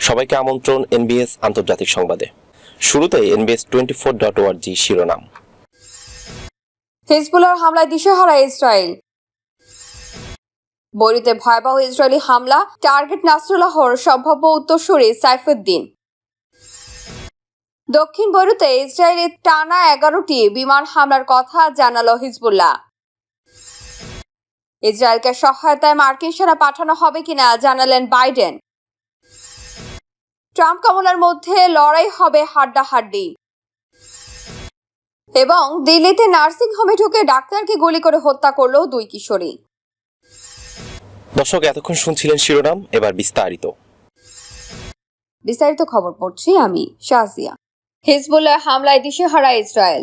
সবাইকে আমন্ত্রণ এনবিএস আন্তর্জাতিক সংবাদে। শুরুতে এনবিএস টোয়েন্টি ফোর ডট ওয়ার্জি শিরোনাম। হিজবুলার হামলায় দিশেহারা ইসরায়েল। বৈরুতে ভয়াবহ ইসরায়েলি হামলা, টার্গেট নাসরুল্লাহর সম্ভাব্য উত্তরসূরি সাইফুদ্দিন। দক্ষিণ বৈরুতে ইসরায়েলের টানা এগারোটি বিমান হামলার কথা জানালো হিজবুল্লাহ। ইসরায়েলকে সহায়তায় মার্কিন সেনা পাঠানো হবে কিনা জানালেন বাইডেন। ট্রাম্প কমলার মধ্যে লড়াই হবে হাড্ডাহাড্ডি। এবং দিল্লিতে নার্সিং হোমে ঢুকে ডাক্তারকে গুলি করে হত্যা করল দুই কিশোরী। দর্শক এতক্ষণ শুনছিলেন শিরোনাম এবার বিস্তারিত। বিস্তারিত খবর পড়ছি আমি শাহজিয়া। হিজবুল্লাহ হামলায় দিশে দিশেহারা ইসরায়েল।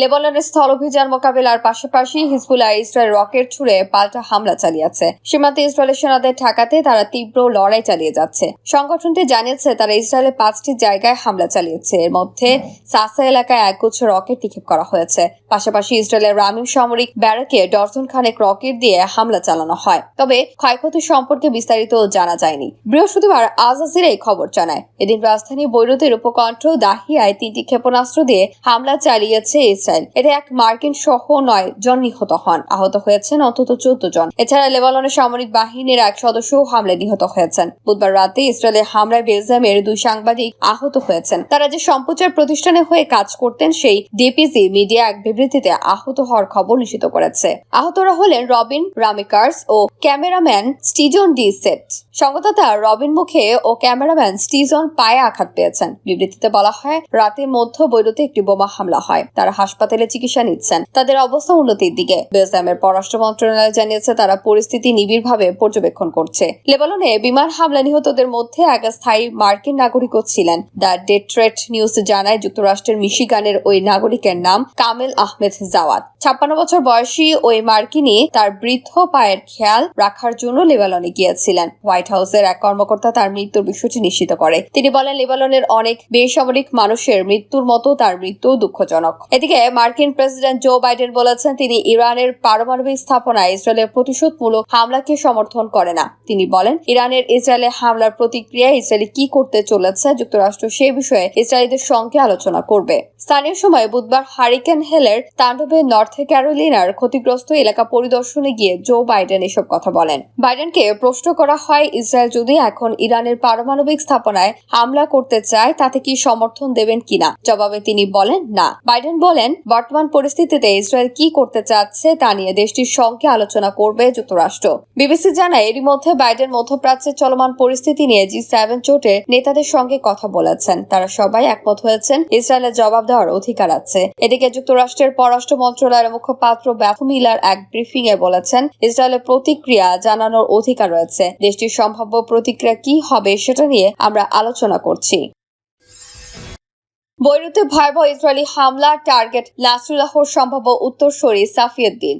লেবাননের স্থল অভিযান মোকাবিলার পাশাপাশি হিজবুল্লাহ ইসরায়েল রকেট ছুড়ে পাল্টা হামলা চালিয়েছে। সীমান্তে ইসরায়েলের সেনাদের ঠেকাতে তারা তীব্র লড়াই চালিয়ে যাচ্ছে। সংগঠনটি জানিয়েছে, তারা ইসরায়েলের পাঁচটি জায়গায় হামলা চালিয়েছে। এর মধ্যে সাসা এলাকায় একগুচ্ছ রকেট নিক্ষেপ করা হয়েছে। পাশাপাশি ইসরায়েলের রামিন সামরিক ব্যারাকে ডর্জন খানেক রকেট দিয়ে হামলা চালানো হয়। তবে ক্ষয়ক্ষতি সম্পর্কে বিস্তারিত জানা যায়নি। বৃহস্পতিবার আজাজির এই খবর জানায়। এদিন রাজধানী বৈরুতের উপকণ্ঠ দাহিয়ায় তিনটি ক্ষেপণাস্ত্র দিয়ে হামলা চালিয়েছে ইসরায়েল। এতে এক মার্কিন সহ নয় জন নিহত হন। আহত হয়েছেন অন্তত চোদ্দ জন। এছাড়া লেবাননের সামরিক বাহিনীর এক সদস্য হামলায় নিহত হয়েছেন। বুধবার রাতে ইসরায়েলের হামলায় বেলজিয়ামের দুই সাংবাদিক আহত হয়েছেন। তারা যে সম্প্রচার প্রতিষ্ঠানে হয়ে কাজ করতেন, সেই ডিপিসি মিডিয়া এক বিবৃতিতে আহত হওয়ার খবর নিশ্চিত করেছে। আহতরা হলেন রবিন রামিকার্স ও ক্যামেরাম্যান স্টিজন ডি সেট। সংবাদদাতা রবিন মুখে ও ক্যামেরাম্যান স্টিজন পায়ে আঘাত পেয়েছেন। বিবৃতিতে বলা হয়, রাতে মধ্য বৈরুতে একটি বোমা হামলা হয়। তারা হাসপাতালে চিকিৎসা নিচ্ছেন। তাদের অবস্থা উন্নতির দিকে। বেলজিয়ামের পররাষ্ট্র মন্ত্রণালয় জানিয়েছে, তারা পরিস্থিতি নিবিড়ভাবে পর্যবেক্ষণ করছে। লেবাননে বিমান হামলা নিহতদের মধ্যে এক স্থায়ী মার্কিন নাগরিকও ছিলেন। দ্য ডেট্রেট নিউজ জানায়, যুক্তরাষ্ট্রের মিশিগানের ওই নাগরিকের নাম কামেল আহমেদ জাওয়াদ ছাপ্পান্ন বছর বয়সী ওই মার্কিনী তার বৃদ্ধ পায়ের খেয়াল রাখার জন্য লেবাননে গিয়েছিলেন। হোয়াইট হাউসের এক কর্মকর্তা তার মৃত্যুর বিষয়টি নিশ্চিত করে। তিনি বলেন, লেবাননের অনেক বেসামরিক মানুষের মৃত্যুর মতো তার মৃত্যু দুঃখজনক। এদিকে মার্কিন প্রেসিডেন্ট জো বাইডেন বলেছেন তিনি ইরানের পারমাণবিক স্থাপনায় ইসরায়েলের প্রতিশোধমূলক হামলাকে সমর্থন করে না। তিনি বলেন, ইরানের ইসরায়েলে হামলার প্রতিক্রিয়ায় ইসরায়েল কি করতে চলেছে যুক্তরাষ্ট্র সে বিষয়ে ইসরায়েলিদের সঙ্গে আলোচনা করবে। স্থানীয় সময় বুধবার হারিকেন হেলের তাণ্ডবে নর্থ ক্যারোলিনার ক্ষতিগ্রস্ত এলাকা পরিদর্শনে গিয়ে জো বাইডেন এসব কথা বলেন। বাইডেনকে প্রশ্ন করা হয়, ইসরায়েল যদি এখন ইরানের পারমাণবিক স্থাপনায় হামলা করতে চায়, তাতে কি সমর্থন দেবেন কিনা? জবাবে তিনি বলেন, না। বাইডেন বলেন বর্তমান পরিস্থিতিতে ইসরায়েল কি করতে চাচ্ছে তা নিয়ে দেশটির সঙ্গে আলোচনা করবে যুক্তরাষ্ট্র। বিবিসি জানায়, এরই মধ্যে বাইডেন মধ্যপ্রাচ্যের চলমান পরিস্থিতি নিয়ে জি সেভেন জোটের নেতাদের সঙ্গে কথা বলেছেন। তারা সবাই একমত হয়েছেন, ইসরায়েলের জবাব দেওয়ার অধিকার আছে। এদিকে যুক্তরাষ্ট্রের পররাষ্ট্র মন্ত্রণালয়ের মুখপাত্র ব্যাথু মিলার এক ব্রিফিং এ বলেছেন, ইসরায়েলের প্রতিক্রিয়া জানানোর অধিকার রয়েছে। দেশটির সম্ভাব্য প্রতিক্রিয়া কি হবে সেটা নিয়ে আমরা আলোচনা করছি। বৈরুতে ভয়াবহ ইসরায়েলি হামলা টার্গেট নাসরুল্লাহর সম্ভাব্য উত্তর সরি সাফিউদ্দিন।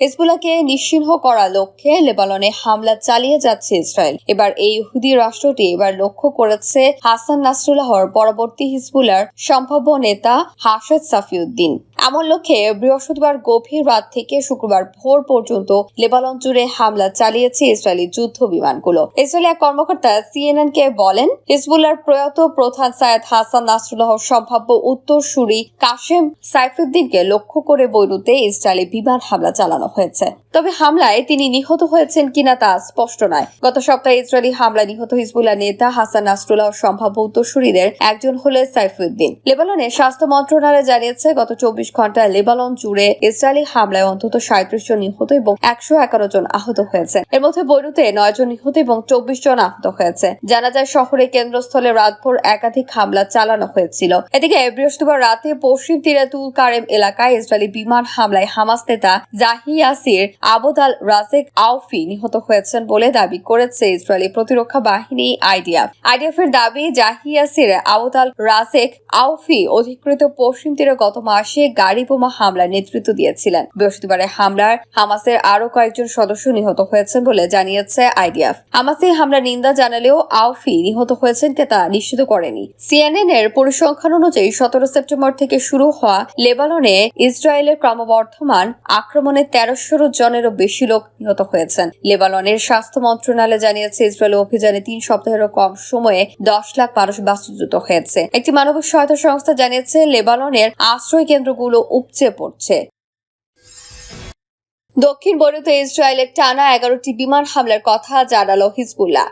হিজবুল্লাহকে নিশ্চিহ্ন করার লক্ষ্যে লেবাননে হামলা চালিয়ে যাচ্ছে ইসরায়েল। এবার এই ইহুদি রাষ্ট্রটি এবার লক্ষ্য করেছে হাসান নাসরুল্লাহর পরবর্তী হিসবুলার সম্ভাব্য নেতা হাসাদ সাফিউদ্দিন। এমন লক্ষ্যে বৃহস্পতিবার গভীর রাত থেকে শুক্রবার ভোর পর্যন্ত লেবানন জুড়ে হামলা চালিয়েছে ইসরায়েলি যুদ্ধ বিমানগুলো। ইসরায়েলি এক কর্মকর্তা সিএনএন কে বলেন হিজবুল্লার প্রয়াত প্রধান সায়েদ হাসান নাসরুল্লাহ সম্ভাব্য উত্তরসূরি কাশেম সাইফুদ্দিনকে লক্ষ্য করে বৈরুতে ইসরায়েলি বিমান হামলা চালানো হয়েছে। তবে হামলায় তিনি নিহত হয়েছেন কিনা তা স্পষ্ট নয়। গত সপ্তাহে ইসরায়েলি হামলায় নিহত হিজবুল্লাহ নেতা হাসান নাসরুল্লাহ সম্ভাব্য উত্তরসূরিদের একজন হলেন সাইফুদ্দিন। লেবাননের স্বাস্থ্য মন্ত্রণালয় জানিয়েছে, গত চব্বিশ ঘন্টায় লেবানন জুড়ে ইসরায়েলি হামলায় অন্তত সাঁত্রিশ জন নিহত এবং একশো এগারো জন আহত হয়েছে। এর মধ্যে বৈরুতে নয় জন নিহত এবং চব্বিশ জন আহত হয়েছে। জানা যায় শহরে কেন্দ্রস্থলে রাতভর একাধিক হামলা চালানো হয়েছিল। এদিকে বৃহস্পতিবার রাতে পশ্চিম তীরে তুল কারেম এলাকায় ইসরায়েলি বিমান হামলায় হামাস নেতা জাহিয়াসির আবুদ রাজেক আউফি নিহত হয়েছেন বলে দাবি করেছে ইসরায়েলি প্রতিরক্ষা বাহিনী আইডিএফ। আইডিএফ এর দাবি জাহিয়াসির আবুদ রাজেক আউফি অধিকৃত পশ্চিম তীরে গত মাসে গাড়ি বোমা হামলার নেতৃত্ব দিয়েছিলেন। বৃহস্পতিবারের হামলার হামাসের আরও কয়েকজন সদস্য নিহত হয়েছেন বলে জানিয়েছে আইডিএফ। হামাসে হামলা নিন্দা জানালেও আউফি নিহত হয়েছেন কে তা নিশ্চিত করেনি। সিএনএন এর পরিসংখ্যান অনুযায়ী সতেরো সেপ্টেম্বর থেকে শুরু হওয়া লেবাননে ইসরায়েলের ক্রমবর্ধমান আক্রমণে তেরোশো জন জনেরও বেশি লোক নিহত হয়েছেন। লেবাননের স্বাস্থ্য মন্ত্রণালয় জানিয়েছে ইসরায়েল অভিযানে তিন সপ্তাহেরও কম সময়ে দশ লাখ মানুষ বাস্তুচ্যুত হয়েছে। একটি মানবিক সহায়তা সংস্থা জানিয়েছে, লেবাননের আশ্রয় কেন্দ্রগুলো উপচে পড়ছে। দক্ষিণ বৈরুতে ইসরায়েলের টানা এগারোটি বিমান হামলার কথা জানালো হিজবুল্লাহ।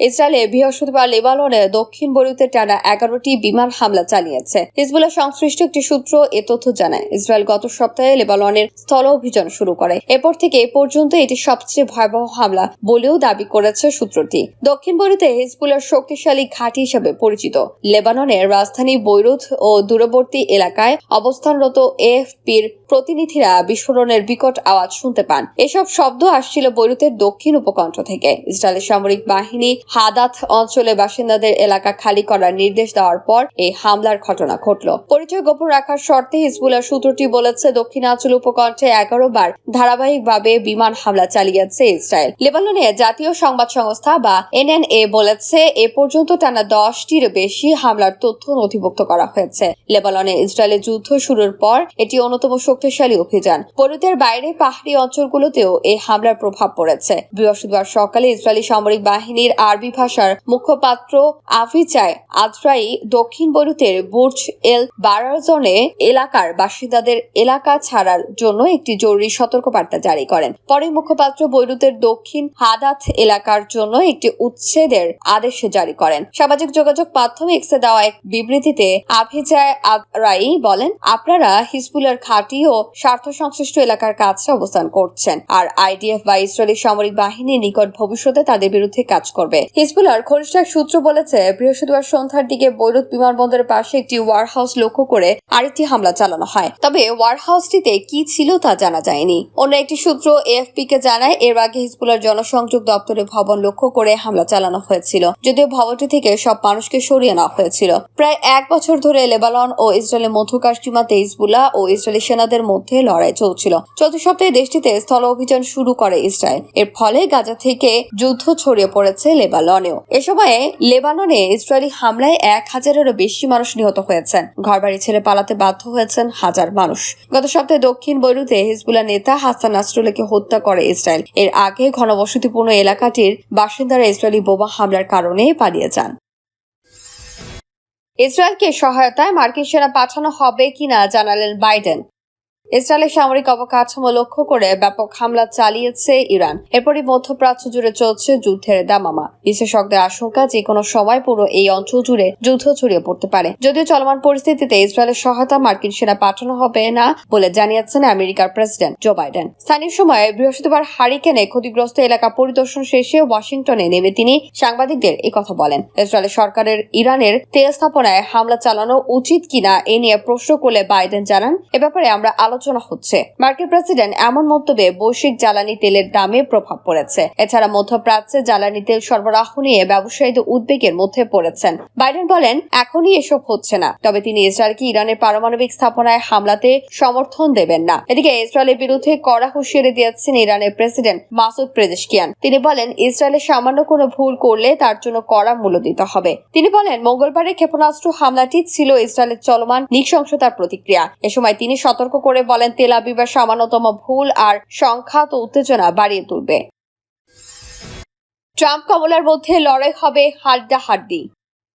ইসরায়েলে বৃহস্পতিবার লেবাননে দক্ষিণ বৈরুতে টানা এগারোটি বিমান হামলা চালিয়েছে। হিজবুল্লাহ সংশ্লিষ্ট একটি সূত্র এ তথ্য জানায়। ইসরায়েল গত সপ্তাহে লেবাননের স্থল অভিযান শুরু করে। এরপর থেকে এ পর্যন্ত এটি সবচেয়ে ভয়াবহ হামলা বলেও দাবি করেছে সূত্রটি। দক্ষিণ বৈরুতে হিজবুল্লাহর শক্তিশালী ঘাঁটি হিসেবে পরিচিত। লেবাননের রাজধানী বৈরুত ও দূরবর্তী এলাকায় অবস্থানরত এএফপির প্রতিনিধিরা বিস্ফোরণের বিকট আওয়াজ শুনতে পান। এসব শব্দ আসছিল বৈরুতের দক্ষিণ উপকণ্ঠ থেকে। ইসরায়েলের সামরিক বাহিনী হাদাত অঞ্চলে বাসিন্দাদের এলাকা খালি করার নির্দেশ দেওয়ার পর এই হামলার ঘটনা ঘটল। পরিচয় গোপন রাখার শর্তে হিজবুল্লাহ সূত্রটি বলেছে, দক্ষিণাঞ্চল উপকণ্ঠে এগারো বার ধারাবাহিকভাবে বিমান হামলা চালিয়েছে ইসরায়েল। লেবাননে জাতীয় সংবাদ সংস্থা বা এনএনএ বলেছে, এ পর্যন্ত টানা দশটির বেশি হামলার তথ্য নথিভুক্ত করা হয়েছে। লেবাননে ইসরায়েলের যুদ্ধ শুরুর পর এটি অন্যতম শক্তিশালী অভিযান। বৈরুতের বাইরে পাহাড়ি অঞ্চলগুলোতেও এই হামলার প্রভাব পড়েছে। বৃহস্পতিবার সকালে ইসরায়েলি সামরিক বাহিনীর আরবি ভাষার মুখপাত্র আফিচায় আদ্রাই দক্ষিণ বৈরুতের বুর্জ এল বারাজনে এলাকার বাসিন্দাদের এলাকা ছাড়ার জন্য একটি জরুরি সতর্কবার্তা জারি করেন। পরে মুখপাত্র বৈরুতের দক্ষিণ হাদাত এলাকার জন্য একটি উচ্ছেদের আদেশ জারি করেন। সামাজিক যোগাযোগ মাধ্যমে এক্সে দেওয়া এক বিবৃতিতে আভিজায় আদ্রাই বলেন, আপনারা হিজবুলের ঘাঁটি ও স্বার্থ সংশ্লিষ্ট এলাকার কাছে অবস্থান করছেন। আর আইডিএফ বা ইসরায়েলি সামরিক বাহিনী নিকট ভবিষ্যতে তাদের বিরুদ্ধে কাজ করবে। হিজবুলার ঘনিষ্ঠ এক সূত্র বলেছে, বৃহস্পতিবার সন্ধ্যার দিকে বৈরুত বিমানবন্দরের পাশে একটি ওয়ার হাউস লক্ষ্য করে আরেকটি হামলা চালানো হয়। তবে ওয়ার হাউসটিতে কি ছিল তা জানা যায়নি। অন্য একটি সূত্র এএফপি কে জানায়, এর আগে হিজবুলার জনসংযোগ দপ্তরে ভবন লক্ষ্য করে হামলা চালানো হয়েছিল, যদিও ভবনটি থেকে সব মানুষকে সরিয়ে নেওয়া হয়েছিল। প্রায় এক বছর ধরে লেবানন ও ইসরায়েলের মধ্যকার সীমাতে হিজবুল্লাহ ও ইসরায়েলি সেনাদের মধ্যে লড়াই চলছিল। চলতি সপ্তাহে দেশটিতে স্থল অভিযান শুরু করে ইসরায়েল। এর ফলে গাজা থেকে যুদ্ধ ছড়িয়ে পড়েছে লেবাননেও। এ সময়ে লেবাননে ইসরায়েলি হামলায় এক হাজারেরও বেশি মানুষ নিহত হয়েছেন। ঘরবাড়ি ছেড়ে পালাতে বাধ্য হয়েছেন হাজার মানুষ। গত সপ্তাহে দক্ষিণ বৈরুতে হিজবুল্লাহ নেতা হাসান নাসরুল্লাহকে হত্যা করে ইসরায়েল। এর আগে ঘনবসতিপূর্ণ এলাকাটির বাসিন্দারা ইসরায়েলি বোমা হামলার কারণে পালিয়ে যান। ইসরায়েলকে সহায়তায় মার্কিন সেনা পাঠানো হবে কিনা জানালেন বাইডেন। ইসরায়েলের সামরিক অবকাঠামো লক্ষ্য করে ব্যাপক হামলা চালিয়েছে ইরান। এরপরই মধ্যপ্রাচ্য জুড়ে চলছে যুদ্ধের দামামা। বিশেষজ্ঞদের আশঙ্কা যে কোনো সময় পুরো এই অঞ্চল জুড়ে যুদ্ধ ছড়িয়ে পড়তে পারে। যদিও চলমান পরিস্থিতিতে ইসরায়েলের সহায়তা মার্কিন সেনা পাঠানো হবে না বলে জানিয়েছেন আমেরিকার প্রেসিডেন্ট জো বাইডেন। স্থানীয় সময়ে বৃহস্পতিবার হারিকেনে ক্ষতিগ্রস্ত এলাকা পরিদর্শন শেষে ওয়াশিংটনে নেমে তিনি সাংবাদিকদের এই কথা বলেন। ইসরায়েলের সরকারের ইরানের তেল স্থাপনায় হামলা চালানো উচিত কিনা এ নিয়ে প্রশ্ন করলে বাইডেন জানান, এ ব্যাপারে আমরা আলোচনা হচ্ছে। মার্কিন প্রেসিডেন্ট এমন মন্তব্যে বৈশ্বিক জ্বালানি তেলের দামে প্রভাব পড়েছে। এছাড়া মধ্যপ্রাচ্যে জ্বালানি তেল সরবরাহ নিয়ে ব্যবসায়ীদের উদ্বেগের মধ্যে পড়েছেন। বাইডেন বলেন, এখনই এসব হচ্ছে না। তবে তিনি ইসরায়েলকে ইরানের পারমাণবিক স্থাপনায় হামলাতে সমর্থন দেবেন না। এদিকে ইসরায়েলের বিরুদ্ধে কড়া হুঁশিয়ারি দিয়েছেন ইরানের প্রেসিডেন্ট মাসুদ প্রেজেশকিয়ান তিনি বলেন ইসরায়েলের সামান্য কোনো ভুল করলে তার জন্য কড়া মূল্য দিতে হবে। তিনি বলেন, মঙ্গলবারের ক্ষেপণাস্ত্র হামলাটি ছিল ইসরায়েলের চলমান নৃশংসতার প্রতিক্রিয়া। এ সময় তিনি সতর্ক করে বলেন, তেল আবিবের সামান্যতম ভুল আর সংখ্যাত উত্তেজনা বাড়িয়ে তুলবে। ট্রাম্প কমলার মধ্যে লড়াই হবে হাড্ডাহাড্ডি।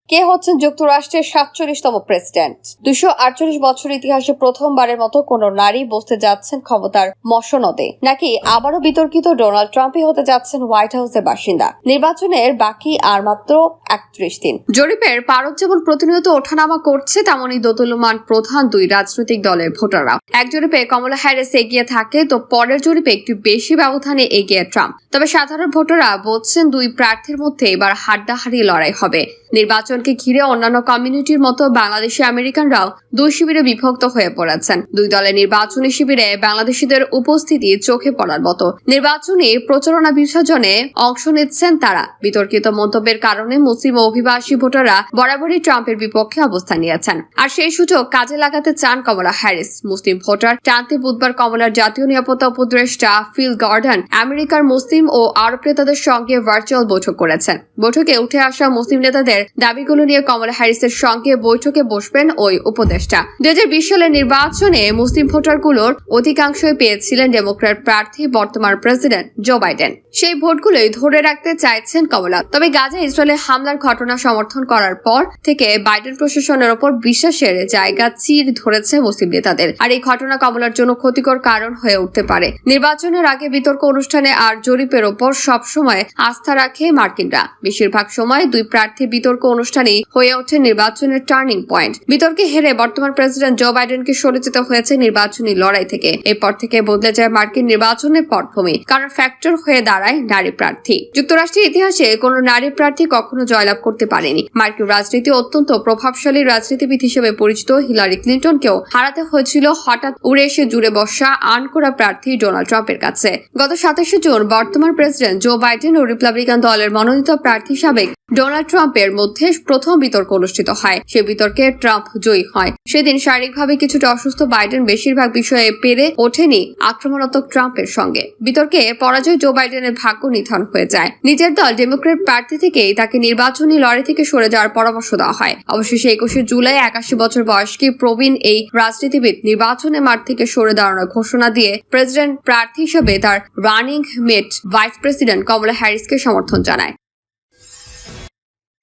কে হচ্ছেন যুক্তরাষ্ট্রের সাতচল্লিশতম প্রেসিডেন্ট? দুশো আটচল্লিশ বছর ইতিহাসে প্রথমবারের মতো কোন নারী বসতে যাচ্ছেন ক্ষমতার মসনদে। নাকি আবারও বিতর্কিত ডোনাল্ড ট্রাম্পই হতে যাচ্ছেন হোয়াইট হাউসের বাসিন্দা। নির্বাচনের বাকি আর মাত্র একত্রিশ দিন। জরিপের পারদ যেমন প্রতিনিয়ত ওঠানামা করছে, তেমনই দোতলমান প্রধান দুই রাজনৈতিক দলের ভোটাররা এক জরিপে কমলা হ্যারিস এগিয়ে থাকে, তো পরের জরিপে একটু বেশি ব্যবধানে এগিয়ে ট্রাম্প। তবে সাধারণ ভোটাররা বলছেন দুই প্রার্থীর মধ্যে এবার হাড্ডাহাড্ডি লড়াই হবে। নির্বাচনকে ঘিরে অন্যান্য কমিউনিটির মতো বাংলাদেশি আমেরিকানরাও দুই শিবিরে বিভক্ত হয়ে পড়েছেন। দুই দলের নির্বাচনী শিবিরে বাংলাদেশিদের উপস্থিতি চোখে পড়ার মতো। নির্বাচনী প্রচারণা বিসর্জনে অংশ নিচ্ছেন তারা। বিতর্কিত মন্তব্যের কারণে মুসলিম অভিবাসী ভোটাররা বরাবরই ট্রাম্পের বিপক্ষে অবস্থান নিয়েছেন। আর সেই সুযোগ কাজে লাগাতে চান কমলা হ্যারিস। মুসলিম ভোটার টানতে বুধবার কমলার জাতীয় নিরাপত্তা উপদেষ্টা ফিল গার্ডন আমেরিকার মুসলিম ও আরব নেতাদের সঙ্গে ভার্চুয়াল বৈঠক করেছেন। বৈঠকে উঠে আসা মুসলিম নেতাদের দাবিগুলো নিয়ে কমলা হ্যারিসের সঙ্গে বৈঠকে বসবেন ওই উপদেষ্টা। দুই সালের নির্বাচনে মুসলিম ভোটারগুলোর অধিকাংশই পেয়েছিলেন ডেমোক্র্যাট প্রার্থী বর্তমান প্রেসিডেন্ট জো বাইডেন। সেই ভোটগুলোই ধরে রাখতে চাইছেন কমলা। তবে গাজা ইসরায়েলে হামলার ঘটনা সমর্থন করার পর থেকে বাইডেন প্রশাসনের ওপর বিশ্বাসের জায়গা চির ধরেছে মুসলিম নেতাদের। আর এই ঘটনা কমলার জন্য ক্ষতিকর কারণ হয়ে উঠতে পারে। নির্বাচনের আগে বিতর্ক অনুষ্ঠানে আর জরিপের ওপর সবসময় আস্থা রাখে মার্কিনরা। বেশিরভাগ সময় দুই প্রার্থী বিতর্ক অনুষ্ঠানেই হয়ে ওঠে নির্বাচনের টার্নিং পয়েন্ট। বিতর্কে হেরে বর্তমান প্রেসিডেন্ট জো বাইডেনকে সরে যেতে হয়েছে নির্বাচনী লড়াই থেকে। এরপর থেকে বদলে যায় মার্কিন নির্বাচনের পটভূমি, কারণ ফ্যাক্টর হয়ে দাঁড়ায় নারী প্রার্থী। যুক্তরাষ্ট্রের ইতিহাসে কোনো নারী প্রার্থী কখনো জয়লাভ করতে পারেনি। মার্কিন রাজনীতি অত্যন্ত প্রভাবশালী রাজনীতিবিদ হিসেবে পরিচিত হিলারি ক্লিন্টনকেও হারাতে হয়েছিল হঠাৎ উড়ে এসে জুড়ে বসা আনকোরা প্রার্থী ডোনাল্ড ট্রাম্পের কাছে। গত সাতাশে জুন বর্তমান প্রেসিডেন্ট জো বাইডেন ও রিপাবলিকান দলের মনোনীত প্রার্থী সাবেক ডোনাল্ড ট্রাম্পের মধ্যে প্রথম বিতর্ক অনুষ্ঠিত হয়। সে বিতর্কে ট্রাম্প জয়ী হয়। সেদিন শারীরিকভাবে কিছুটা অসুস্থ বাইডেন বেশিরভাগ বিষয়ে পেরে ওঠেনি আক্রমণাত্মক ট্রাম্পের সঙ্গে। বিতর্কে পরাজয় জো বাইডেনের ভাগ্য নির্ধারণ হয়ে যায়। নিজের দল ডেমোক্রেট প্রার্থী থেকেই তাকে নির্বাচনী লড়াই থেকে সরে যাওয়ার পরামর্শ দেওয়া হয়। অবশেষে একুশে জুলাই একাশি বছর বয়স্কী প্রবীণ এই রাজনীতিবিদ নির্বাচনে মাঠ থেকে সরে দাঁড়ানোর ঘোষণা দিয়ে প্রেসিডেন্ট প্রার্থী হিসেবে তার running mate vice president Kamala হ্যারিসকে সমর্থন জানায়।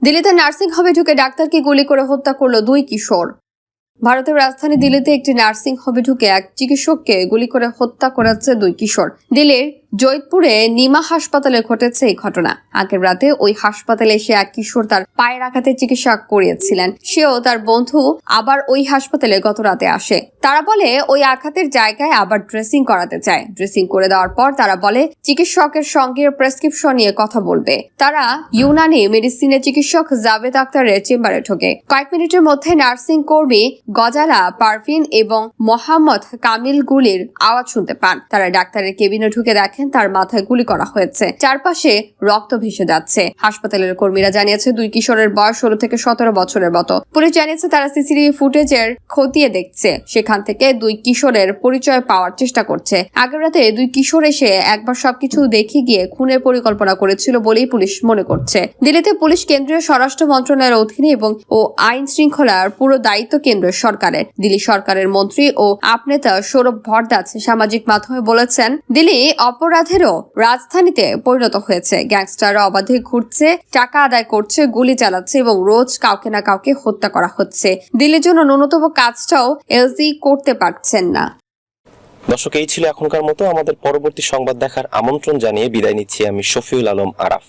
দিল্লিতে নার্সিং হবে ঢুকে ডাক্তারকে গুলি করে হত্যা করল দুই কিশোর। ভারতের রাজধানী দিল্লিতে একটি নার্সিং হবে ঢুকে এক চিকিৎসককে গুলি করে হত্যা করেছে দুই কিশোর। দিল্লির জৈতপুরে নিমা হাসপাতালে ঘটেছে এই ঘটনা। আগের রাতে ওই হাসপাতালে এসে এক কিশোর তার পায়ের আঘাতে চিকিৎসা করিয়েছিলেন। সেও তার বন্ধু আবার ওই হাসপাতালে গত রাতে আসে। তারা বলে, ওই আঘাতের জায়গায় আবার ড্রেসিং করাতে চায়। ড্রেসিং করে দেওয়ার পর তারা বলে, চিকিৎসকের সঙ্গে প্রেসক্রিপশন নিয়ে কথা বলবে। তারা ইউনানি মেডিসিনের চিকিৎসক জাভেদ আক্তারের চেম্বারে ঢোকে। কয়েক মিনিটের মধ্যে নার্সিং কর্মী গজালা পারভিন এবং মোহাম্মদ কামিল গুলির আওয়াজ শুনতে পান। তারা ডাক্তারের কেবিনে ঢুকে দেখেন তার মাথায় গুলি করা হয়েছে। চারপাশে রক্ত ভেসে যাচ্ছে। হাসপাতালের কর্মীরা জানিয়েছে, দুই কিশোরের বয়স ষোলো থেকে সতেরো বছরের মতো। পুলিশ জানিয়েছে, তারা সিসিটিভি ফুটেজের খতিয়ে দেখছে। সেখান থেকে দুই কিশোরের পরিচয় পাওয়ার চেষ্টা করছে। আগের রাতে দুই কিশোর এসে একবার সবকিছু দেখে গিয়ে খুনের পরিকল্পনা করেছিল বলেই পুলিশ মনে করছে। দিল্লিতে পুলিশ, কেন্দ্রীয় স্বরাষ্ট্র মন্ত্রণালয়ের অধীনে এবং ও আইন শৃঙ্খলার পুরো দায়িত্ব কেন্দ্রের সরকারের। দিল্লি সরকারের মন্ত্রী ও আপনেতা সৌরভ ভরদাস সামাজিক মাধ্যমে বলেছেন, দিল্লি অপরাধেরও রাজধানীতে পরিণত হয়েছে। গ্যাংস্টাররা অবাধে ঘুরছে, টাকা আদায় করছে, গুলি চালাচ্ছে এবং রোজ কাউকে না কাউকে হত্যা করা হচ্ছে। দিল্লির জন্য ন্যূনতম কাজটাও এলজি করতে পারছেন না। দর্শক, এই ছিল এখনকার মতো। আমাদের পরবর্তী সংবাদ দেখার আমন্ত্রণ জানিয়ে বিদায় নিচ্ছি আমি শফিউল আলম আরাফ।